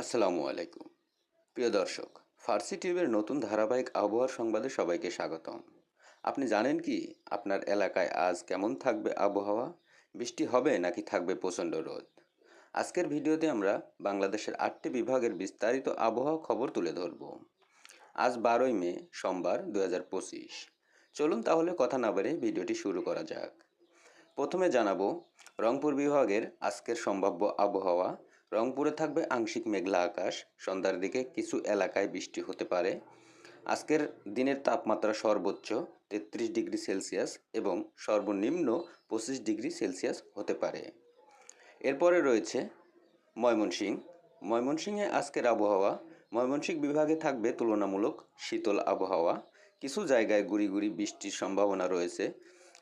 আসসালামু আলাইকুম। প্রিয় দর্শক, ফার্সি টিভির নতুন ধারাবাহিক আবহাওয়ার সংবাদে সবাইকে স্বাগতম। আপনি জানেন কি, আপনার এলাকায় আজ কেমন থাকবে আবহাওয়া? বৃষ্টি হবে নাকি থাকবে প্রচণ্ড রোদ? আজকের ভিডিওতে আমরা বাংলাদেশের আটটি বিভাগের বিস্তারিত আবহাওয়া খবর তুলে ধরব। আজ বারোই মে, সোমবার দু হাজার পঁচিশ। চলুন তাহলে কথা না বেড়ে ভিডিওটি শুরু করা যাক। প্রথমে জানাব, রংপুর বিভাগের আজকের সম্ভাব্য আবহাওয়া রংপুরে থাকবে আংশিক মেঘলা আকাশ, সন্ধ্যার দিকে কিছু এলাকায় বৃষ্টি হতে পারে। আজকের দিনের তাপমাত্রা সর্বোচ্চ তেত্রিশ ডিগ্রি সেলসিয়াস এবং সর্বনিম্ন পঁচিশ ডিগ্রি সেলসিয়াস হতে পারে। এরপরে রয়েছে ময়মনসিং। ময়মনসিংহে আজকের আবহাওয়া ময়মনসিংহ বিভাগে থাকবে তুলনামূলক শীতল আবহাওয়া। কিছু জায়গায় গুড়ি গুড়ি বৃষ্টির সম্ভাবনা রয়েছে।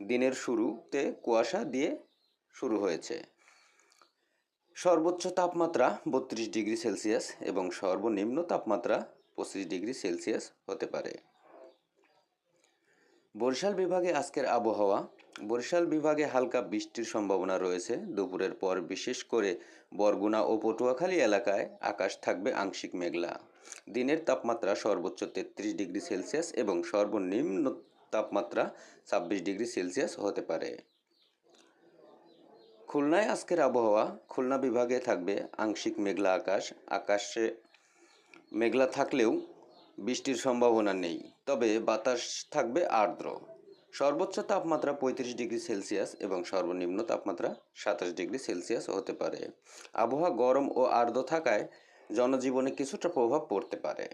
দিনের শুরুতে কুয়াশা দিয়ে শুরু হয়েছে। সর্বোচ্চ তাপমাত্রা বত্রিশ ডিগ্রি সেলসিয়াস এবং সর্বনিম্ন তাপমাত্রা পঁচিশ ডিগ্রি সেলসিয়াস হতে পারে। বরিশাল বিভাগে আজকের আবহাওয়া। বরিশাল বিভাগে হালকা বৃষ্টির সম্ভাবনা রয়েছে। দুপুরের পর বিশেষ করে বরগুনা ও পটুয়াখালী এলাকায় আকাশ থাকবে আংশিক মেঘলা। দিনের তাপমাত্রা সর্বোচ্চ তেত্রিশ ডিগ্রি সেলসিয়াস এবং সর্বনিম্ন তাপমাত্রা ছাব্বিশ ডিগ্রি সেলসিয়াস হতে পারে। খুলনায় আজকের আবহাওয়া খুলনা বিভাগে থাকবে আংশিক মেঘলা আকাশ। আকাশে মেঘলা থাকলেও বৃষ্টির সম্ভাবনা নেই, তবে বাতাস থাকবে আর্দ্র। সর্বোচ্চ তাপমাত্রা পঁয়ত্রিশ ডিগ্রি সেলসিয়াস এবং সর্বনিম্ন তাপমাত্রা সাতাশ ডিগ্রি সেলসিয়াস হতে পারে। আবহাওয়া গরম ও আর্দ্র থাকায় জনজীবনে কিছুটা প্রভাব পড়তে পারে।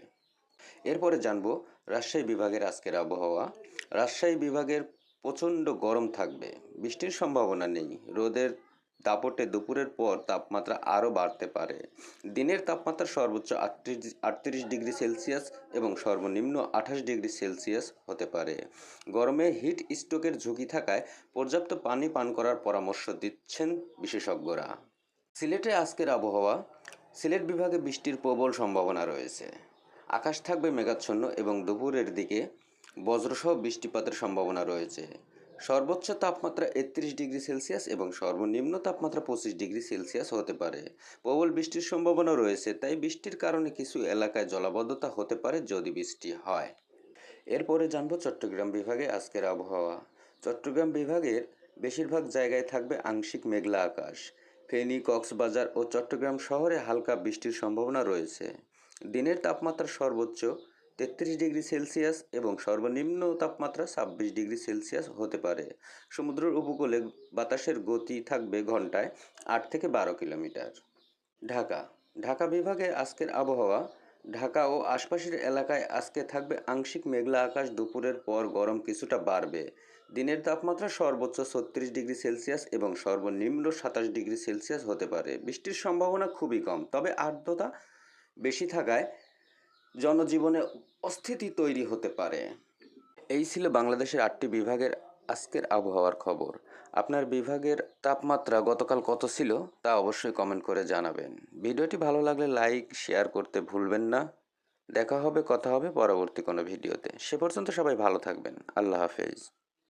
এরপরে জানব রাজশাহী বিভাগের আজকের আবহাওয়া। রাজশাহী বিভাগের প্রচণ্ড গরম থাকবে, বৃষ্টির সম্ভাবনা নেই, রোদের দাপটে দুপুরের পর তাপমাত্রা আরও বাড়তে পারে। দিনের তাপমাত্রা সর্বোচ্চ আটত্রিশ আটত্রিশ ডিগ্রি সেলসিয়াস এবং সর্বনিম্ন আঠাশ ডিগ্রি সেলসিয়াস হতে পারে। গরমে হিট স্ট্রোকের ঝুঁকি থাকায় পর্যাপ্ত পানি পান করার পরামর্শ দিচ্ছেন বিশেষজ্ঞরা। সিলেটে আজকের আবহাওয়া, সিলেট বিভাগে বৃষ্টির প্রবল সম্ভাবনা রয়েছে। আকাশ থাকবে মেঘাচ্ছন্ন এবং দুপুরের দিকে বজ্রসহ বৃষ্টিপাতের সম্ভাবনা রয়েছে। সর্বোচ্চ তাপমাত্রা একত্রিশ ডিগ্রি সেলসিয়াস এবং সর্বনিম্ন তাপমাত্রা পঁচিশ ডিগ্রি সেলসিয়াস হতে পারে। প্রবল বৃষ্টির সম্ভাবনা রয়েছে, তাই বৃষ্টির কারণে কিছু এলাকায় জলাবদ্ধতা হতে পারে যদি বৃষ্টি হয়। এরপরে জানব চট্টগ্রাম বিভাগে আজকের আবহাওয়া। চট্টগ্রাম বিভাগের বেশিরভাগ জায়গায় থাকবে আংশিক মেঘলা আকাশ। ফেনী, কক্সবাজার ও চট্টগ্রাম শহরে হালকা বৃষ্টির সম্ভাবনা রয়েছে। দিনের তাপমাত্রা সর্বোচ্চ তেত্রিশ ডিগ্রি সেলসিয়াস এবং সর্বনিম্ন তাপমাত্রা ছাব্বিশ ডিগ্রি সেলসিয়াস হতে পারে। সমুদ্রের উপকূলে বাতাসের গতি থাকবে ঘন্টায় আট থেকে বারো কিলোমিটার। ঢাকা। ঢাকা বিভাগে আজকের আবহাওয়া। ঢাকা ও আশপাশের এলাকায় আজকে থাকবে আংশিক মেঘলা আকাশ, দুপুরের পর গরম কিছুটা বাড়বে। দিনের তাপমাত্রা সর্বোচ্চ ছত্রিশ ডিগ্রি সেলসিয়াস এবং সর্বনিম্ন সাতাশ ডিগ্রি সেলসিয়াস হতে পারে। বৃষ্টির সম্ভাবনা খুবই কম, তবে আর্দ্রতা বেশি থাকায় জনজীবনে অস্থিতি তৈরি হতে পারে। এই ছিল বাংলাদেশের আটটি বিভাগের আজকের আবহাওয়ার খবর। আপনার বিভাগের তাপমাত্রা গতকাল কত ছিল তা অবশ্যই কমেন্ট করে জানাবেন। ভিডিওটি ভালো লাগলে লাইক শেয়ার করতে ভুলবেন না। দেখা হবে, কথা হবে পরবর্তী কোনো ভিডিওতে। সে পর্যন্ত সবাই ভালো থাকবেন। আল্লাহ হাফেজ।